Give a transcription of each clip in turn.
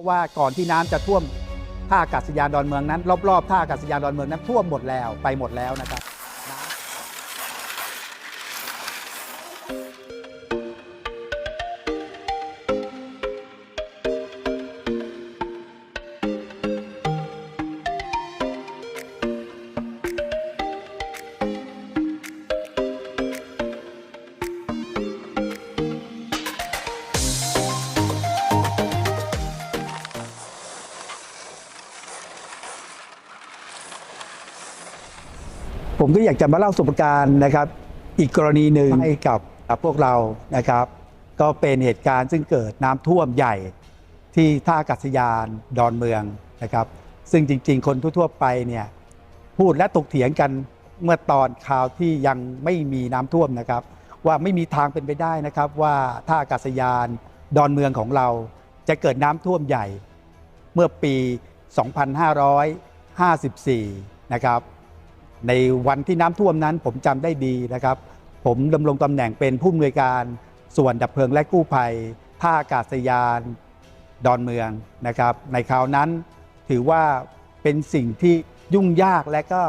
ราะว่าก่อนที่น้ำจะท่วมท่าอากาศยานดอนเมืองนั้น รอบๆท่าอากาศยานดอนเมืองนั้นท่วมหมดแล้วไปหมดแล้วนะครับ ผมก็อยากจะมาเล่าประสบการณ์นะครับ อีกกรณีหนึ่งให้กับพวกเรานะครับ ก็เป็นเหตุการณ์ซึ่งเกิดน้ำท่วมใหญ่ที่ท่าอากาศยานดอนเมืองนะครับ ซึ่งจริง ๆ คนทั่วๆไปเนี่ยพูดและตกเถียงกันเมื่อตอนข่าวที่ยังไม่มีน้ำท่วมนะครับ ว่าไม่มีทางเป็นไปได้นะครับ ว่าท่าอากาศยานดอนเมืองของเราจะเกิดน้ำท่วมใหญ่เมื่อปี 2554 นะครับ ในวันที่น้ำท่วมนั้นผมจำได้ดีนะครับ ผมดำรงตำแหน่งเป็นผู้อำนวยการส่วนดับเพลิงและกู้ภัย ท่าอากาศยานดอนเมืองนะครับ ในคราวนั้นถือว่าเป็นสิ่งที่ยุ่งยากและก็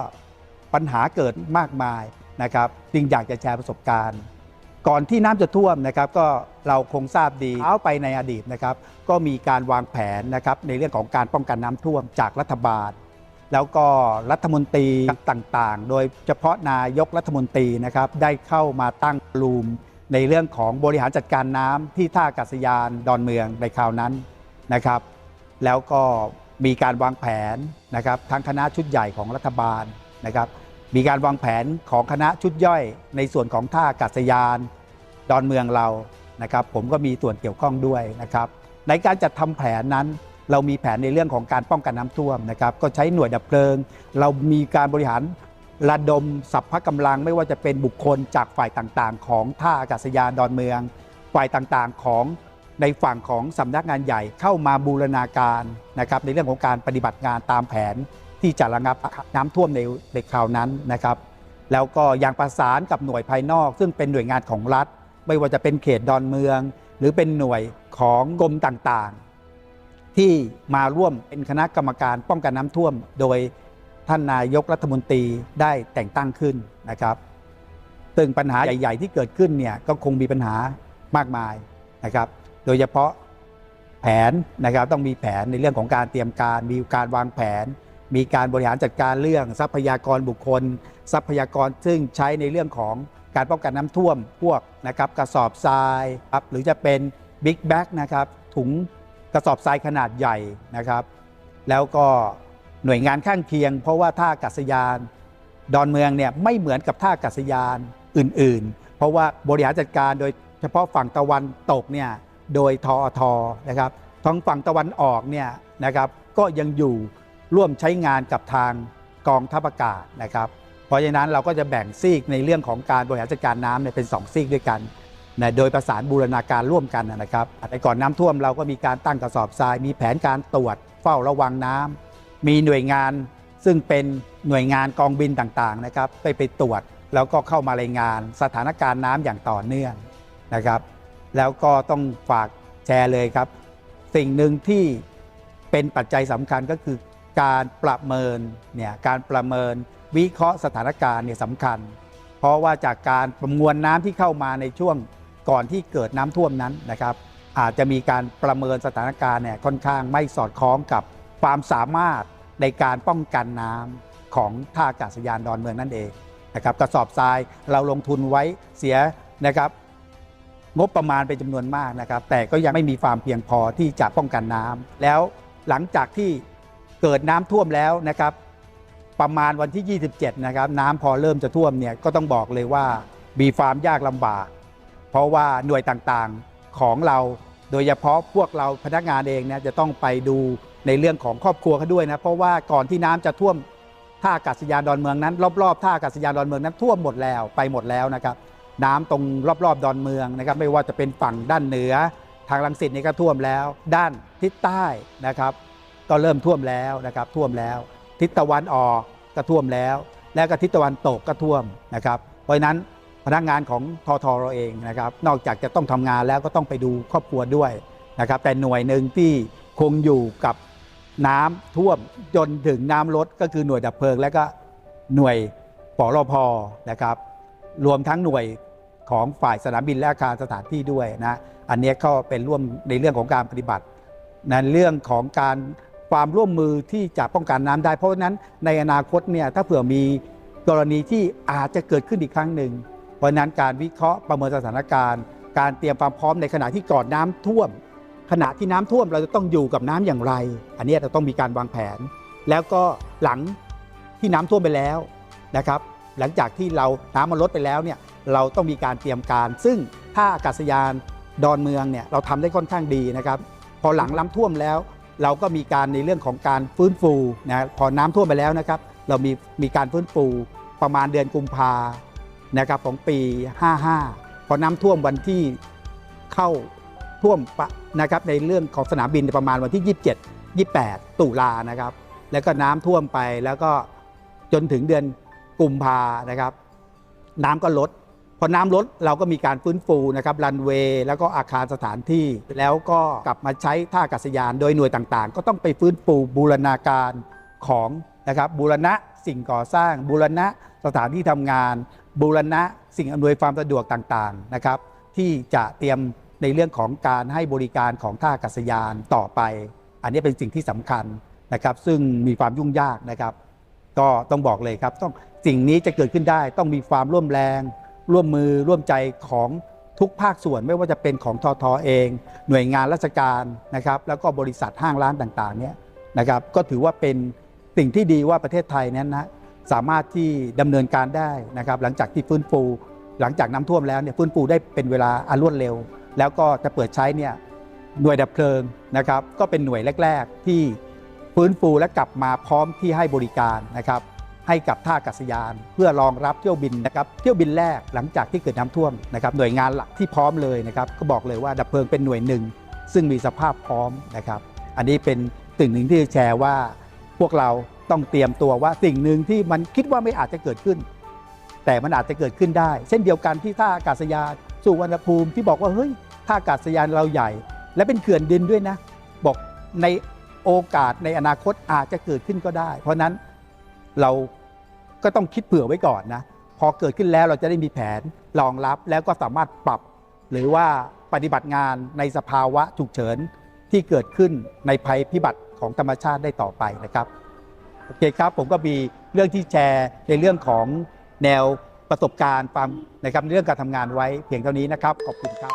ปัญหาเกิดมากมายนะครับ จึงอยากจะแชร์ประสบการณ์ ก่อนที่น้ำจะท่วมนะครับ ก็เราคงทราบดีเท้าไปในอดีตนะครับ ก็มีการวางแผนนะครับในเรื่องของการป้องกันน้ำท่วมจากรัฐบาล แล้วก็รัฐมนตรีต่างๆ โดยเฉพาะนายกรัฐมนตรีนะครับได้เข้ามาตั้งรูมในเรื่องของบริหารจัดการน้ำที่ท่าอากาศยานดอนเมืองในคราวนั้นนะครับ แล้วก็มีการวางแผนนะครับทั้งคณะชุดใหญ่ของรัฐบาลนะครับ มีการวางแผนของคณะชุดย่อย ในส่วนของท่าอากาศยานดอนเมืองเรานะครับ ผมก็มีส่วนเกี่ยวข้องด้วยนะครับ ในการจัดทำแผนนั้น เรามีแผนในเรื่องของการป้องกันน้ำท่วมนะครับก็ใช้หน่วยดับเพลิง เรามีการบริหารระดมสัพพะกำลังไม่ว่าจะเป็นบุคคลจากฝ่ายต่างๆ ของท่าอากาศยานดอนเมือง ฝ่ายต่างๆของในฝั่งของสำนักงานใหญ่เข้ามาบูรณาการนะครับในเรื่องของการปฏิบัติงานตามแผนที่จะระงับน้ำท่วมในในคราวนั้นนะครับ แล้วก็ยังประสานกับหน่วยภายนอก ซึ่งเป็นหน่วยงานของรัฐ ไม่ว่าจะเป็นเขตดอนเมือง หรือเป็นหน่วยของกรมต่างๆ ที่มาร่วมเป็นคณะกรรมการป้องกันน้ำท่วม โดยท่านนายกรัฐมนตรีได้แต่งตั้งขึ้นนะครับซึ่งปัญหาใหญ่ ๆ ที่เกิดขึ้นเนี่ยก็คงมีปัญหามากมายนะครับ โดยเฉพาะแผนนะครับต้องมีแผนในเรื่องของการเตรียมการ มีการวางแผน มีการบริหารจัดการเรื่องทรัพยากรบุคคล ทรัพยากรซึ่งใช้ในเรื่องของการป้องกันน้ำท่วมพวกนะครับกระสอบทรายครับหรือจะเป็นบิ๊กแบ็กนะครับถุง กระสอบทรายขนาดใหญ่นะครับ แล้วก็หน่วยงานข้างเคียง เพราะว่าท่าอากาศยาน ดอนเมืองเนี่ยไม่เหมือนกับท่าอากาศยานอื่น ๆ เพราะว่าบริหารจัดการโดยเฉพาะฝั่งตะวันตกเนี่ยโดยทอทนะครับท้องฝั่งตะวันออกเนี่ยนะครับก็ยังอยู่ร่วมใช้งานกับทางกองทัพอากาศนะครับ เพราะฉะนั้นเราก็จะแบ่งซีกในเรื่องของการบริหารจัดการน้ำเนี่ยเป็น 2 ซีกด้วยกัน นะโดยประสานบูรณาการร่วมกันนะครับแต่ก่อนน้ำท่วมเราก็มีการตั้งกระสอบทราย มีแผนการตรวจเฝ้าระวังน้ำมีหน่วยงานซึ่งเป็นหน่วยงานกองบินต่างๆนะครับไปไปตรวจแล้วก็เข้ามารายงานสถานการณ์น้ำอย่างต่อเนื่องนะครับ แล้วก็ต้องฝากแชร์เลยครับ สิ่งหนึ่งที่เป็นปัจจัยสำคัญก็คือการประเมินเนี่ยการประเมินวิเคราะห์สถานการณ์เนี่ยสำคัญ เพราะว่าจากการประมวลน้ำที่เข้ามาในช่วง ก่อนที่เกิดน้ำท่วมนั้นนะครับ อาจจะมีการประเมินสถานการณ์เนี่ยค่อนข้างไม่สอดคล้องกับความสามารถในการป้องกันน้ำของท่าอากาศยานดอนเมืองนั่นเองนะครับกระสอบทรายเราลงทุนไว้เสียนะครับงบประมาณเป็นจำนวนมากนะครับ แต่ก็ยังไม่มีความเพียงพอที่จะป้องกันน้ำแล้วหลังจากที่เกิดน้ำท่วมแล้วนะครับ ประมาณวันที่ 27 นะครับ น้ำพอเริ่มจะท่วมเนี่ยก็ต้องบอกเลยว่ามีความยากลำบาก เพราะว่าหน่วยต่างๆของเรา โดยเฉพาะพวกเราพนักงานเองเนี่ยจะต้องไปดูในเรื่องของครอบครัวเขาด้วยนะเพราะว่าก่อนที่น้ำจะท่วมท่าอากาศยานดอนเมืองนั้น รอบๆท่าอากาศยานดอนเมืองนั้นท่วมหมดแล้วไปหมดแล้วนะครับ น้ำตรงรอบๆดอนเมืองนะครับ ไม่ว่าจะเป็นฝั่งด้านเหนือ ทางลังสิตนี่ก็ท่วมแล้ว ด้านทิศใต้นะครับ ก็เริ่มท่วมแล้วนะครับ ท่วมแล้ว ทิศตะวันออกก็ท่วมแล้ว และก็ทิศตะวันตกก็ท่วมนะครับ เพราะฉะนั้น พนักงานของทอทอเราเองนะครับนอกจากจะต้องทำงานแล้วก็ต้องไปดูครอบครัวด้วยนะครับแต่หน่วยหนึ่งที่คงอยู่กับน้ำท่วมจนถึงน้ำลดก็คือหน่วยดับเพลิง และก็หน่วยปรพนะครับ รวมทั้งหน่วยของฝ่ายสนามบินและอาคารสถานที่ด้วยนะอันนี้ก็เป็นร่วมในเรื่องของการปฏิบัติในเรื่องของการความร่วมมือที่จะป้องกันน้ำได้ เพราะฉะนั้นในอนาคตเนี่ยถ้าเผื่อมีกรณีที่อาจจะเกิดขึ้นอีกครั้งหนึ่ง เพราะนั้นการวิเคราะห์ประเมินสถานการณ์ การเตรียมความพร้อมในขณะที่ก่อนน้ำท่วม ขณะที่น้ำท่วมเราจะต้องอยู่กับน้ำอย่างไร อันนี้เราต้องมีการวางแผน แล้วก็หลังที่น้ำท่วมไปแล้วนะครับ หลังจากที่เราน้ำมันลดไปแล้วเนี่ยเราต้องมีการเตรียมการ ซึ่งท่าอากาศยานดอนเมืองเนี่ยเราทำได้ค่อนข้างดีนะครับ พอหลังน้ำท่วมแล้ว เราก็มีการในเรื่องของการฟื้นฟูนะพอน้ำท่วมไปแล้วนะครับ เรามีมีการฟื้นฟูประมาณเดือนกุมภา นะครับของปี 55 พอน้ำท่วมวันที่เข้าท่วมปะนะครับในเรื่องของสนามบินประมาณวันที่ 27 28 ตุลานะครับ แล้วก็น้ำท่วมไปแล้วก็จนถึงเดือนกุมภานะครับ น้ำก็ลดพอน้ำลดเราก็มีการฟื้นฟูนะครับรันเวย์แล้วก็อาคารสถานที่ แล้วก็กลับมาใช้ท่าอากาศยานโดยหน่วยต่างๆ ก็ต้องไปฟื้นฟูบูรณาการของนะครับบูรณะสิ่งก่อสร้างบูรณะ สถานที่ทำงานบูรณะสิ่งอำนวยความสะดวกต่างๆนะครับ ที่จะเตรียมในเรื่องของการให้บริการของท่าอากาศยานต่อไป อันนี้เป็นสิ่งที่สำคัญนะครับ ซึ่งมีความยุ่งยากนะครับ ก็ต้องบอกเลยครับต้องสิ่งนี้จะเกิดขึ้นได้ต้องมีความร่วมแรง ร่วมมือร่วมใจของทุกภาคส่วนไม่ว่าจะเป็นของทอทอเอง หน่วยงานราชการนะครับ แล้วก็บริษัทห้างร้านต่างๆเนี่ยนะครับ ก็ถือว่าเป็นสิ่งที่ดีว่าประเทศไทยนั้นนะ สามารถที่ดำเนินการได้นะครับ หลังจากที่ฟื้นฟู หลังจากน้ำท่วมแล้วเนี่ยฟื้นฟูได้เป็นเวลาอันรวดเร็ว แล้วก็จะเปิดใช้เนี่ยหน่วยดับเพลิงนะครับ ก็เป็นหน่วยแรก ๆ ที่ฟื้นฟูและกลับมาพร้อมที่ให้บริการนะครับ ให้กับท่าอากาศยาน เพื่อรองรับเที่ยวบินนะครับ เที่ยวบินแรกหลังจากที่เกิดน้ำท่วมนะครับ หน่วยงานหลักที่พร้อมเลยนะครับ ก็บอกเลยว่าดับเพลิงเป็นหน่วยหนึ่ง ซึ่งมีสภาพพร้อมนะครับ อันนี้เป็นสิ่งหนึ่งที่จะแชร์ว่าพวกเรา ต้องเตรียมตัวว่าสิ่งหนึ่งที่มันคิดว่าไม่อาจจะเกิดขึ้น แต่มันอาจจะเกิดขึ้นได้ เช่นเดียวกันที่ท่าอากาศยานสุวรรณภูมิที่บอกว่าเฮ้ยท่าอากาศยานเราใหญ่ และเป็นเขื่อนดินด้วยนะ บอกในโอกาสในอนาคตอาจจะเกิดขึ้นก็ได้ เพราะฉะนั้นเราก็ต้องคิดเผื่อไว้ก่อนนะพอเกิดขึ้นแล้วเราจะได้มีแผนรองรับแล้วก็สามารถปรับ หรือว่าปฏิบัติงานในสภาวะฉุกเฉินที่เกิดขึ้นในภัยพิบัติของธรรมชาติได้ต่อไปนะครับ โอเคครับ ผมก็มีเรื่องที่แชร์ในเรื่องของแนวประสบการณ์ความนะครับเรื่องการทำงานไว้เพียงเท่านี้นะครับ ขอบคุณครับ